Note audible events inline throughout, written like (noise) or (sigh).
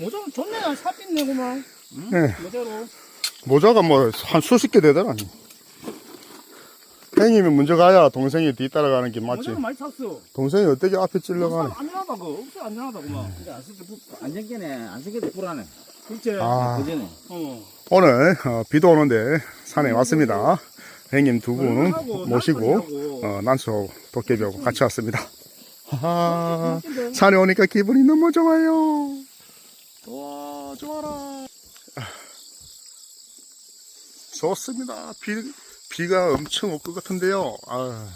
모자는 좋네. 삽빛 내고만. 네. 모자로. 모자가 뭐 한 수십 개 되더라니. 형님이 먼저 가야 동생이 뒤따라가는 게 맞지. 모자는 많이 샀어. 동생이 어떻게 앞에 찔러가네. 안전하다고. 없어 안전하다고만. 근데 안 쓰게 안전게네 안 불안해 그렇지. 아, 그전에 어. 오늘 어, 비도 오는데 산에 왔습니다. 형님 두 분 모시고. 어, 난소 도깨비하고 같이 왔습니다. 하하, 멋진데? 산에 오니까 기분이 너무 좋아요. 좋아, 좋아라. 아, 좋습니다. 비, 비가 엄청 올 것 같은데요. 아,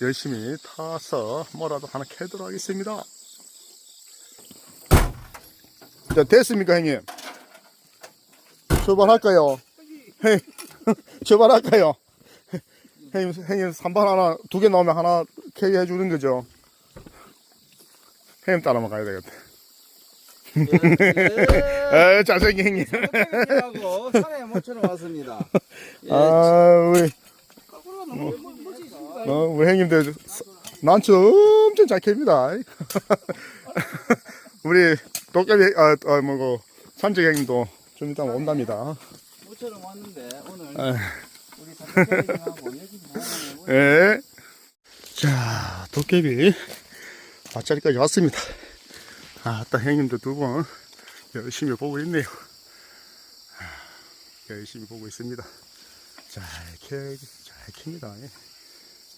열심히 타서 뭐라도 하나 캐도록 하겠습니다. 자, 됐습니까, 형님? 출발할까요? 형, (laughs) 출발할까요? 형님, 형님, 산발 하나, 두개 넣으면 하나 캐리 해 주는 거죠? 형님 따라만 가야 되겠다. 에, (laughs) 잘생긴 형님. 하고 산에 모처럼 왔습니다 예, 아, 우리, 너무 멋- 멋지십니다. 어, 우리 형님들, 난초 엄청 잘 캡니다. (laughs) 우리, 도깨비, 아, 아, 뭐고, 산적 형님도 좀 이따 온답니다. 모처럼 왔는데 오늘 에. 우리 사장님하고 얘기 좀 하고 예. 자, 도깨비 밭자리까지 왔습니다. 아, 딱 형님들 두분 열심히 보고 있네요. 아, 열심히 보고 있습니다. 잘 캐, 잘 캡니다. 예.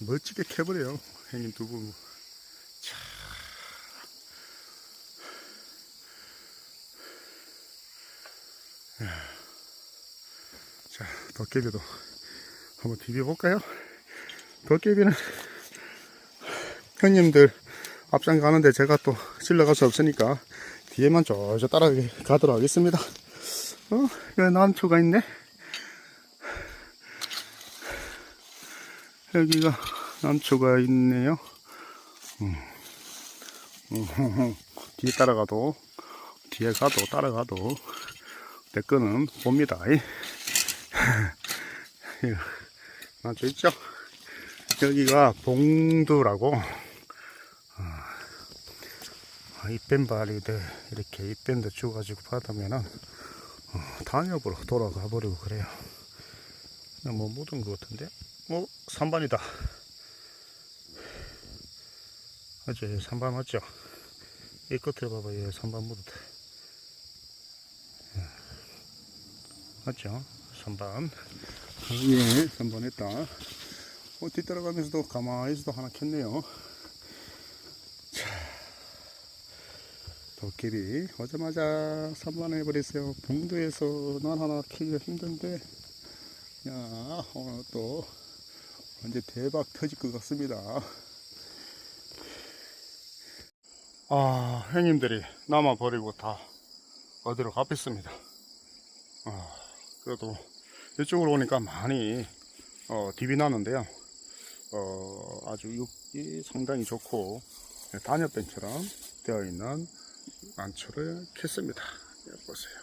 멋지게 캐버려요. 형님 두 분. 자. 야. 자, 도깨비도 한번 비벼볼까요? 도깨비는 형님들 앞장 가는데 제가 또 실려갈 수 없으니까 뒤에만 쫄쫄 따라가도록 하겠습니다. 어, 여기 난초가 있네. 여기가 난초가 있네요. 음. 음, (laughs) 뒤에 따라가도 뒤에 가도 따라가도 내 거는 봅니다. (laughs) 난초 있죠? 여기가 봉두라고 어, 입뱀발이 돼 이렇게 입뱀도 주가지고 받으면은 어, 단엽으로 돌아가 버리고 그래요. 뭐 묻은 것 같은데? 어, 3반이다. 맞죠? 3반 맞죠? 이 끝에 봐봐, 얘 3반 묻었다. 예. 맞죠? 3반. 예, 3반 했다. 어, 뒤따라가면서도 가만히 있어도 하나 켰네요. 도깨비 오자마자 3만 해버렸어요. 봉도에서 난 하나 키기가 힘든데, 야, 오늘 또 완전 대박 터질 것 같습니다. 아, 형님들이 남아 버리고 다 어디로 가겠습니다. 아, 그래도 이쪽으로 오니까 많이 어, 딥이 나는데요. 어, 아주 육이 상당히 좋고 단엽뱀처럼 되어 있는 난초를 캤습니다. 여기 보세요.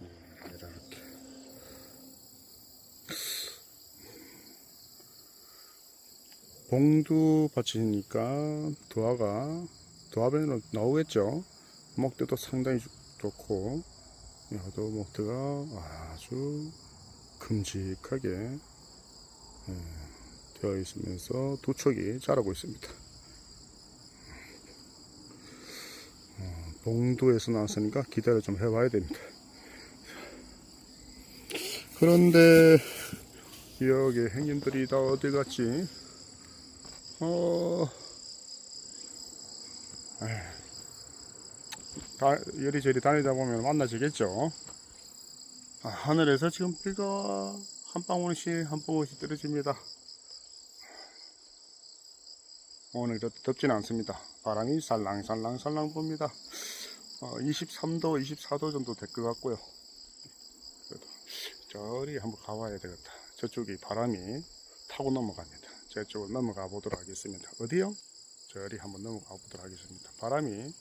음, 이렇게 봉두 밭이니까 두화가 두화변으로 나오겠죠. 목대도 상당히 좋- 좋고 여도 목대가 아주 큼직하게 예, 되어 있으면서 두 척이 자라고 있습니다. 어, 봉두에서 나왔으니까 기다려 좀 해봐야 됩니다. 그런데 여기 행님들이 다 어디 갔지? 어, 다, 이리저리 다니다 보면 만나지겠죠. 아, 하늘에서 지금 비가 한 방울씩 한 방울씩 떨어집니다. 오늘 이렇게 덥지는 않습니다. 바람이 살랑살랑살랑 붑니다. 어, 23도, 24도 정도 될 것 같고요. 저리 한번 가봐야 되겠다. 저쪽이 바람이 타고 넘어갑니다. 저쪽으로 넘어가 보도록 하겠습니다. 어디요? 저리 한번 넘어가 보도록 하겠습니다. 바람이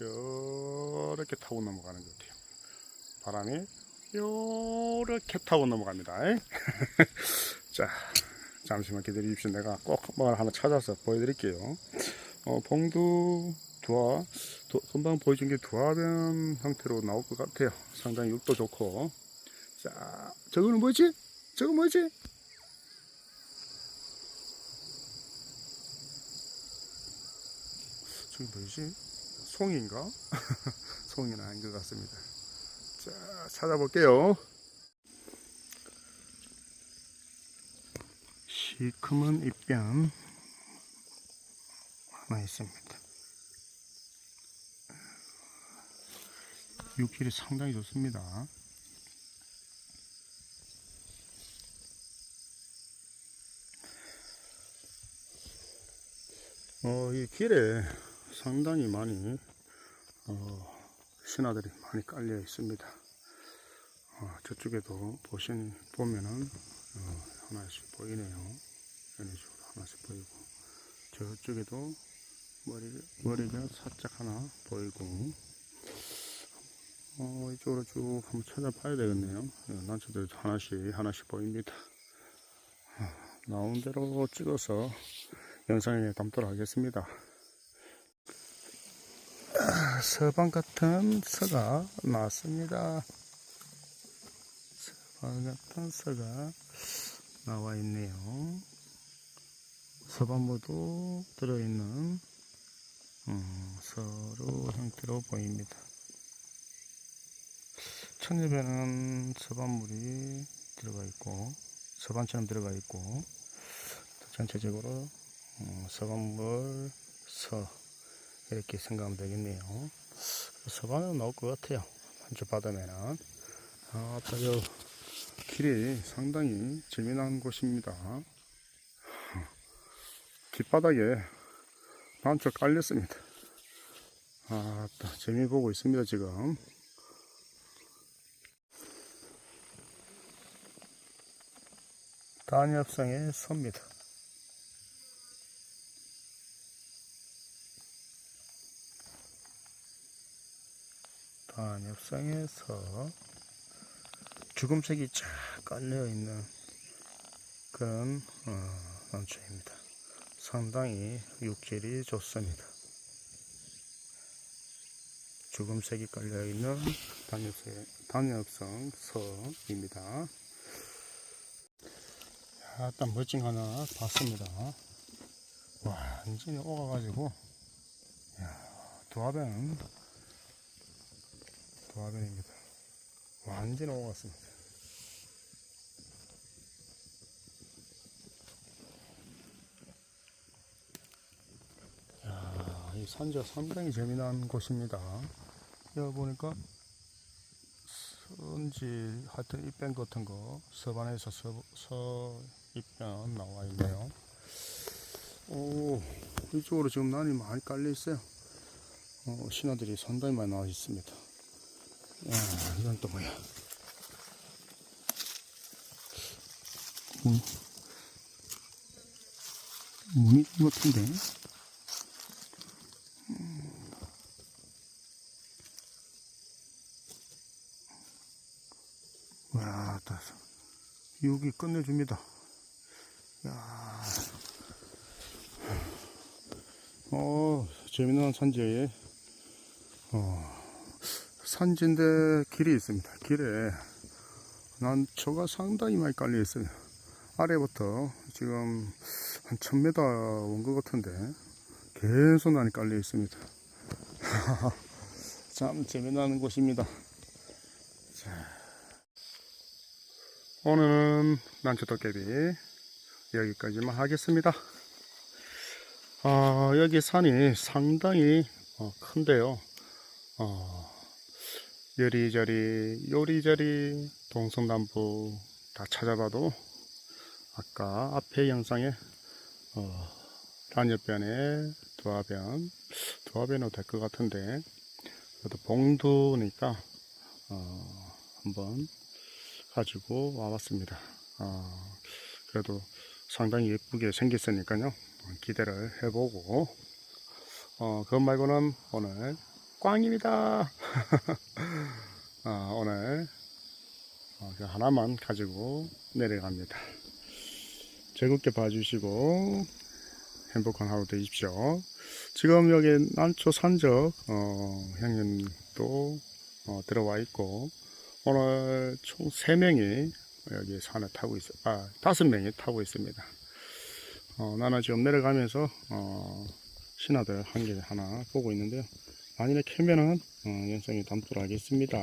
요렇게 타고 넘어가는 것 같아요. 바람이 요렇게 타고 넘어갑니다. (laughs) 자, 잠시만 기다리십시오. 내가 꼭 뭘 하나 찾아서 보여드릴게요. 어, 봉두 두화, 도, 금방 보여준 게 두화변 형태로 나올 것 같아요. 상당히 육도 좋고. 자, 저거는 뭐지? 저거 뭐지? 저기 뭐지? 송인가? (laughs) 송이는 아닌 것 같습니다. 자, 찾아볼게요. 시커먼 입변 하나 있습니다. 육질이 상당히 좋습니다. 어, 이 길에 상당히 많이 어, 신화들이 많이 깔려 있습니다. 어, 저쪽에도 보신 보면은 어, 하나씩 보이네요. 이런 식으로 하나씩 보이고 저쪽에도 머리 머리가 살짝 하나 보이고 어, 이쪽으로 쭉 한번 찾아봐야 되겠네요. 예, 난초들 하나씩 하나씩 보입니다. 어, 나온 대로 찍어서 영상에 담도록 하겠습니다. 아, 서방 같은 서가 나왔습니다. 서방 같은 서가 나와 있네요. 서반모도 들어있는 음, 서로 형태로 보입니다. 천엽에는 서반물이 들어가 있고 서반처럼 들어가 있고 전체적으로 어, 서반물 서 이렇게 생각하면 되겠네요. 서반은 나올 것 같아요. 한쪽 바다면은 아, 저 길이 상당히 재미난 곳입니다. 뒷바닥에 난초 깔렸습니다. 아, 또 재미 보고 있습니다, 지금. 단엽상에 섭니다. 단엽상에서 주금색이 쫙 깔려 있는 그런 어, 난초입니다. 상당히 육질이 좋습니다. 주금색이 깔려 있는 단엽색, 단엽성 서입니다. 약간 거 하나 봤습니다. 완전히 오가가지고, 야, 도화변, 도화변입니다. 완전히 오갔습니다. 야, 이 산지가 상당히 재미난 곳입니다. 여기 보니까 선지 하여튼 입변 같은 거 서반에서 서, 서 입변 나와 있네요. 오 이쪽으로 지금 난이 많이 깔려 있어요. 어, 신화들이 상당히 많이 나와 있습니다. 야 이건 또 뭐야? 문 문이 같은데? 와, 다 여기 끝내줍니다. 야, 어, 재미난 산지에, 어, 산지인데 길이 있습니다. 길에 난초가 상당히 많이 깔려 있어요. 아래부터 지금 한 1000m 온 것 같은데 계속 난이 깔려 있습니다. (laughs) 참 재미나는 곳입니다. 오늘은 난초 도깨비 여기까지만 하겠습니다. 아, 여기 산이 상당히 어, 큰데요. 어, 여리저리, 요리저리, 동성남북 다 찾아봐도 아까 앞에 영상에 어, 단엽변에 두화변, 두화변으로 될 것 같은데 그래도 봉두니까 어, 한번 가지고 와봤습니다. 어, 그래도 상당히 예쁘게 생겼으니까요. 기대를 해보고, 어, 그것 말고는 오늘 꽝입니다. (laughs) 어, 오늘 어, 그 하나만 가지고 내려갑니다. 즐겁게 봐주시고 행복한 하루 되십시오. 지금 여기 난초 산적 어, 형님도 어, 들어와 있고 오늘 총 3명이 여기 산에 타고 있어 아 5명이 타고 있습니다. 어, 나는 지금 내려가면서 어, 신하들 한 개 하나 보고 있는데요. 만일에 캐면은 어, 영상에 담도록 하겠습니다.